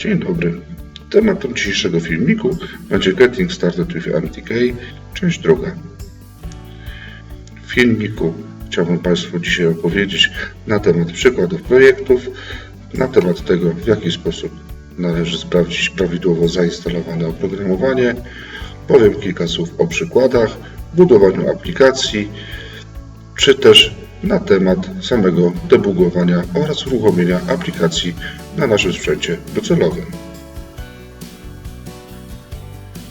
Dzień dobry. Tematem dzisiejszego filmiku będzie Getting Started with MTK, część druga. W filmiku chciałbym Państwu dzisiaj opowiedzieć na temat przykładów projektów, na temat tego, w jaki sposób należy sprawdzić prawidłowo zainstalowane oprogramowanie. Powiem kilka słów o przykładach, budowaniu aplikacji, czy też na temat samego debugowania oraz uruchomienia aplikacji na naszym sprzęcie docelowym.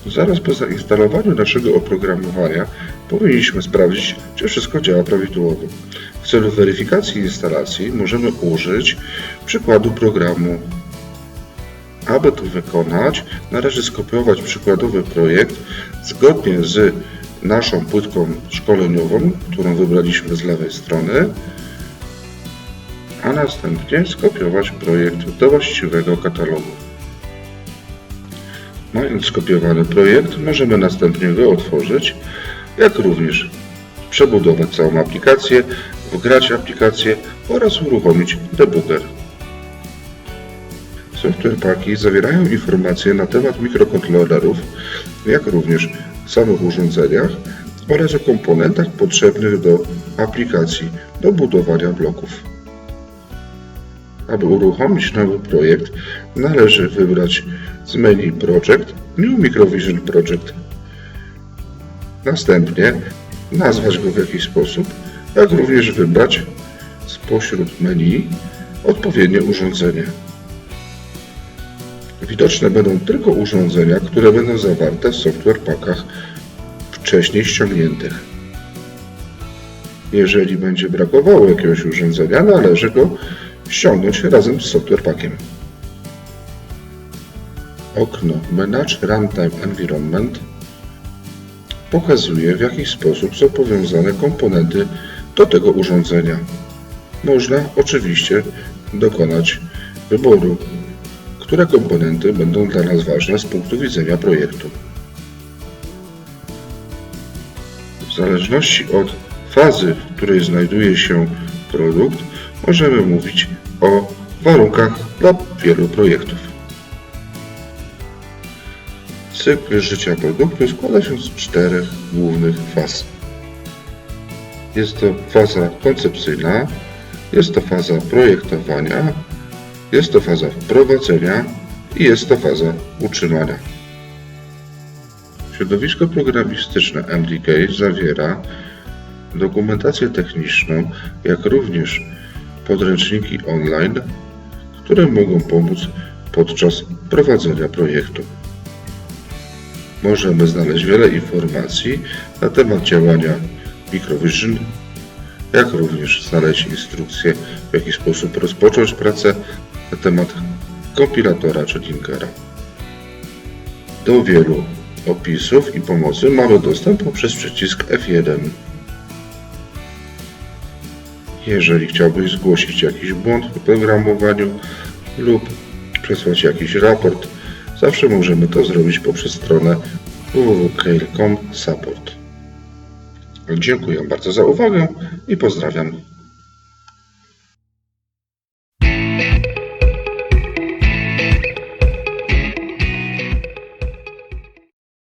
Zaraz po zainstalowaniu naszego oprogramowania powinniśmy sprawdzić, czy wszystko działa prawidłowo. W celu weryfikacji instalacji możemy użyć przykładu programu. Aby to wykonać, należy skopiować przykładowy projekt zgodnie z naszą płytką szkoleniową, którą wybraliśmy z lewej strony, a następnie skopiować projekt do właściwego katalogu. Mając skopiowany projekt, możemy następnie go otworzyć, jak również przebudować całą aplikację, wgrać aplikację oraz uruchomić debugger. Software paki zawierają informacje na temat mikrokontrolerów, jak również samych urządzeniach oraz o komponentach potrzebnych do aplikacji do budowania bloków. Aby uruchomić nowy projekt, należy wybrać z menu Project New Microvision Project. Następnie nazwać go w jakiś sposób, jak również wybrać spośród menu odpowiednie urządzenie. Widoczne będą tylko urządzenia, które będą zawarte w software packach wcześniej ściągniętych. Jeżeli będzie brakowało jakiegoś urządzenia, należy go ściągnąć razem z software packiem. Okno Manage Runtime Environment pokazuje w jaki sposób są powiązane komponenty do tego urządzenia. Można oczywiście dokonać wyboru, które komponenty będą dla nas ważne z punktu widzenia projektu. W zależności od fazy, w której znajduje się produkt, możemy mówić o warunkach dla wielu projektów. Cykl życia produktu składa się z czterech głównych faz. Jest to faza koncepcyjna, jest to faza projektowania, jest to faza wprowadzenia i jest to faza utrzymania. Środowisko programistyczne MDK zawiera dokumentację techniczną, jak również podręczniki online, które mogą pomóc podczas prowadzenia projektu. Możemy znaleźć wiele informacji na temat działania Microvision, jak również znaleźć instrukcje, w jaki sposób rozpocząć pracę na temat kompilatora czy linkera. Do wielu opisów i pomocy mamy dostęp poprzez przycisk F1. Jeżeli chciałbyś zgłosić jakiś błąd w oprogramowaniu lub przesłać jakiś raport, zawsze możemy to zrobić poprzez stronę www.kail.com support. Dziękuję bardzo za uwagę i pozdrawiam.